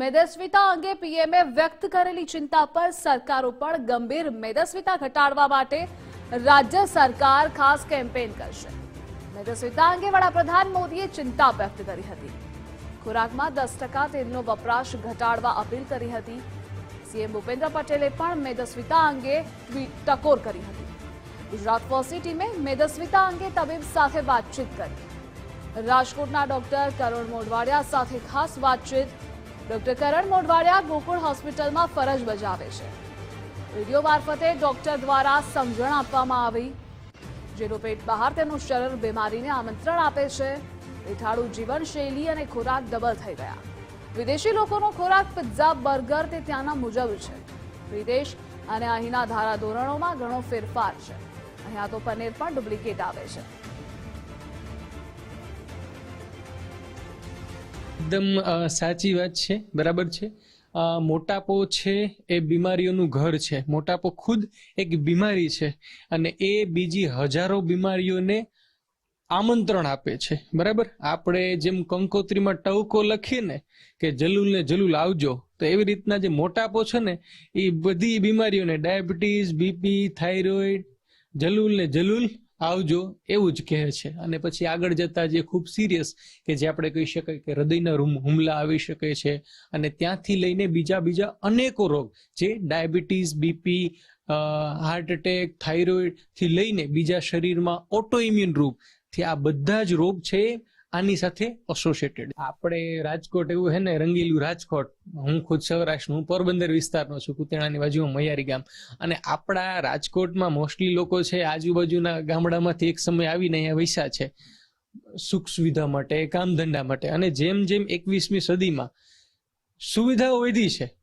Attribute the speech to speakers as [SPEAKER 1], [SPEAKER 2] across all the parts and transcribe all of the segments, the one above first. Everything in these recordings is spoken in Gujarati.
[SPEAKER 1] મેદસ્વીતા અંગે પીએમએ વ્યક્ત કરેલી ચિંતા પર સરકારો પણ ગંભીર મેદસ્વીતા ઘટાડવા માટે રાજ્ય સરકાર ખાસ કેમ્પેન કરશે. મેદસ્વીતા અંગે વડાપ્રધાન મોદીએ ચિંતા વ્યક્ત કરી હતી. ખોરાકમાં દસ ટકા તેલનો વપરાશ ઘટાડવા અપીલ કરી હતી. સીએમ ભૂપેન્દ્ર પટેલે પણ મેદસ્વીતા અંગે ટકોર કરી હતી. ગુજરાત ફર્સ્ટની ટીમે મેદસ્વીતા અંગે તબીબ સાથે વાતચીત કરી. રાજકોટના ડોક્ટર કરણ મોઢવાડિયા સાથે ખાસ વાતચીત ડોક્ટર કરણ મોઢવાડિયા ગોકુળ હોસ્પિટલમાં ફરજ બજાવે છે. વીડિયો મારફતે ડોક્ટર દ્વારા સમજણ આપવામાં આવી. જેનું પેટ બહાર તેનું શરીર બીમારીને આમંત્રણ આપે છે. બેઠાડું જીવનશૈલી અને ખોરાક ડબલ થઈ ગયા. વિદેશી લોકોનો ખોરાક પિઝા બર્ગર તે ત્યાંના મુજબ છે. વિદેશ અને અહીંના ધારાધોરણોમાં ઘણો ફેરફાર છે. અહીંયા તો પનીર પણ ડુપ્લિકેટ આવે છે.
[SPEAKER 2] એકદમ સાચી વાત છે, બરાબર છે. મોટાપો છે એ બીમારીઓનું ઘર છે. મોટાપો ખુદ એક બીમારી છે અને એ બીજી હજારો બીમારીઓને આમંત્રણ આપે છે, બરાબર? આપણે જેમ કંકોત્રીમાં ટવકો લખીએ ને કે જલુલ ને જલુલ આવજો, તો એવી રીતના જે મોટાપો છે ને, એ બધી બીમારીઓને, ડાયાબિટીસ, બીપી, થાઇરોઇડ જલુલ ને જલુલ આવજો, એવું જ કહે છે. અને પછી આગળ જતા જે ખૂબ સિરિયસ કે જે આપણે કહી શકાય કે હૃદયના રૂમ- હુમલા આવી શકે છે અને ત્યાંથી લઈને બીજા બીજા અનેકો રોગ જે ડાયાબિટીસ, બીપી હાર્ટ એટેક થાઇરોઇડથી લઈને બીજા શરીરમાં ઓટો ઇમ્યુન રોગ આ બધા જ રોગ છે આની સાથે એસોસિએટેડ આપણે રાજકોટ એવું હે ને, રંગીલું રાજકોટ. હું ખુદ સૌરાષ્ટ્ર હું પોરબંદર વિસ્તારનો છું કુતેણાની બાજુમાં મયારી ગામ. અને આપણા રાજકોટમાં મોસ્ટલી લોકો છે, આજુબાજુના ગામડામાંથી એક સમય આવીને અહીંયા વૈસા છે. સુખ સુવિધા માટે, કામ ધંધા માટે. અને જેમ જેમ એકવીસમી સદીમાં સુવિધાઓ વધી છે,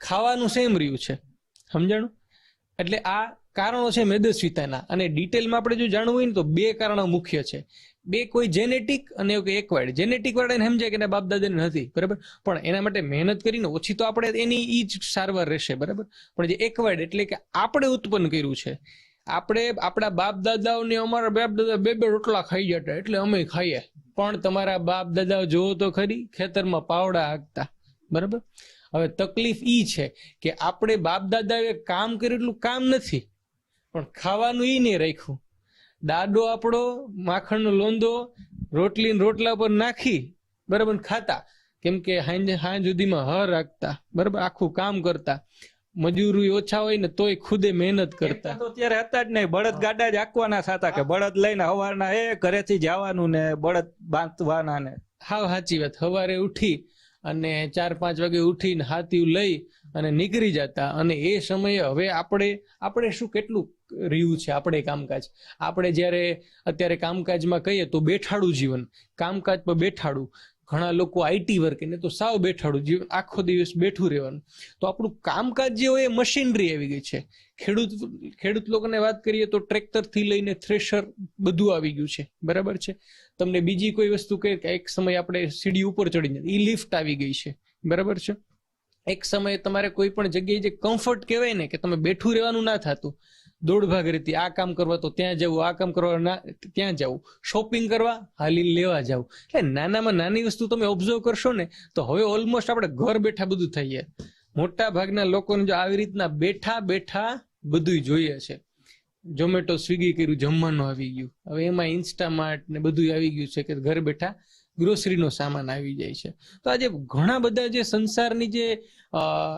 [SPEAKER 2] ખાવાનું સેમ રહ્યું છે. સમજાણું? એટલે આ કારણો છે મેદસ્વીતાના. અને ડિટેલમાં આપણે જો જાણવું હોય ને તો બે કારણો મુખ્ય છે. બે કોઈ જેનેટિક અને એકવાયડ જેનેટિક વાળા એને સમજાય કે એના બાપ દાદાને નથી, બરાબર? પણ એના માટે મહેનત કરીને ઓછી તો આપણે એની ઈ જ સારવાર રહેશે, બરાબર? પણ જે એકવાયડ એટલે કે આપણે ઉત્પન્ન કર્યું છે. આપણે આપણા બાપ દાદાઓને અમારા બાપ દાદા બે બે રોટલા ખાઈ જતા, એટલે અમે ખાઈએ. પણ તમારા બાપ દાદાઓ જોવો તો ખરી, ખેતરમાં પાવડા હાંકતા. બરાબર? હવે તકલીફ ઈ છે કે આપણે બાપ દાદાએ કામ કર્યું એટલું કામ નથી પણ ખાવાનું ઈ નહીં રાખ્યું. દાડો આપણો માખણનો લોંદો રોટલી રોટલા પર નાખી બરાબર ખાતા. કેમ કે હાંજ સુધીમાં હર રાખતા બરાબર આખું કામ કરતા. મજૂરી ઓછા હોય ને તોય ખુદે મહેનત કરતા
[SPEAKER 3] તો ત્યારે હતા જ નહીં. બળદ ગાડા જ આંકવાના સાતા કે બળદ લઈને હવારના એ ઘરેથી જવાનું ને બળદ બાંધવાના ને.
[SPEAKER 2] હા સાચી વાત. સવારે ઉઠી અને ચાર પાંચ વાગે ઉઠીને હાથી લઈ અને નીકળી જતા. અને એ સમયે હવે આપણે આપણે શું કેટલું રહ્યું છે આપણે કામકાજ? આપણે જ્યારે, અત્યારે કામકાજમાં કહીએ તો બેઠાડું જીવન. કામકાજ પર બેઠાડું. ઘણા લોકો આઈટી વર્ક એને તો સાવ બેઠાડું જીવન આખો દિવસ બેઠું રહેવાનું. તો આપણું કામકાજ જે હોય એ મશીનરી આવી ગઈ છે. ખેડૂત ખેડૂત લોકોને વાત કરીએ તો ટ્રેક્ટરથી લઈને થ્રેશર બધું આવી ગયું છે. બરાબર છે? તમને બીજી કોઈ વસ્તુ કે એક સમય આપણે સીડી ઉપર ચડી જાય ઈ લિફ્ટ આવી ગઈ છે. બરાબર છે? એક સમયે તમારે કોઈ પણ જગ્યાએ જે કમ્ફર્ટ કહેવાય ને કે તમે બેઠું રહેવાનું ના થતું દોડ ભાગ રીતે આ કામ કરવા તો ત્યાં જવું આ કામ કરવા ત્યાં જવું શોપિંગ કરવા હાલી લેવા જવું એટલે નાનામાં નાની વસ્તુ તમે ઓબ્ઝર્વ કરશો ને, તો હવે ઓલમોસ્ટ આપણે ઘર બેઠા બધું થઈએ. મોટા ભાગના લોકોને જો આવી રીતના બેઠા બેઠા બધું જોઈએ છે. ઝોમેટો સ્વિગી કર્યું, જમવાનું આવી ગયું. હવે એમાં ઇન્સ્ટામાર્ટ ને બધું આવી ગયું છે કે ઘર બેઠા ગ્રોસરીનો સામાન આવી જાય છે. તો આજે ઘણા બધા જે સંસારની જે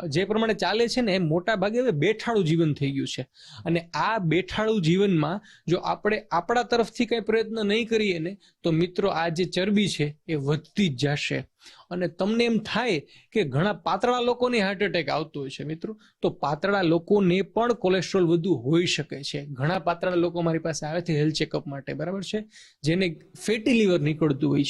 [SPEAKER 2] જે પ્રમાણે ચાલે છે ને, એ મોટા ભાગે હવે બેઠાળું જીવન થઈ ગયું છે. અને આ બેઠાળું જીવનમાં જો આપણે આપણા તરફથી કંઈ પ્રયત્ન નહીં કરીએ ને, તો મિત્રો આ જે ચરબી છે એ વધતી જ જશે. અને તમને એમ થાય કે ઘણા પાતળા લોકોને હાર્ટ એટેક આવતો હોય છે મિત્રો, તો પાતળા લોકોને પણ કોલેસ્ટ્રોલ વધુ હોઈ શકે છે. ઘણા પાતળા લોકો મારી પાસે આવે છે હેલ્થ ચેકઅપ માટે, બરાબર છે? જેને ફેટી લીવર નીકળતું હોય છે.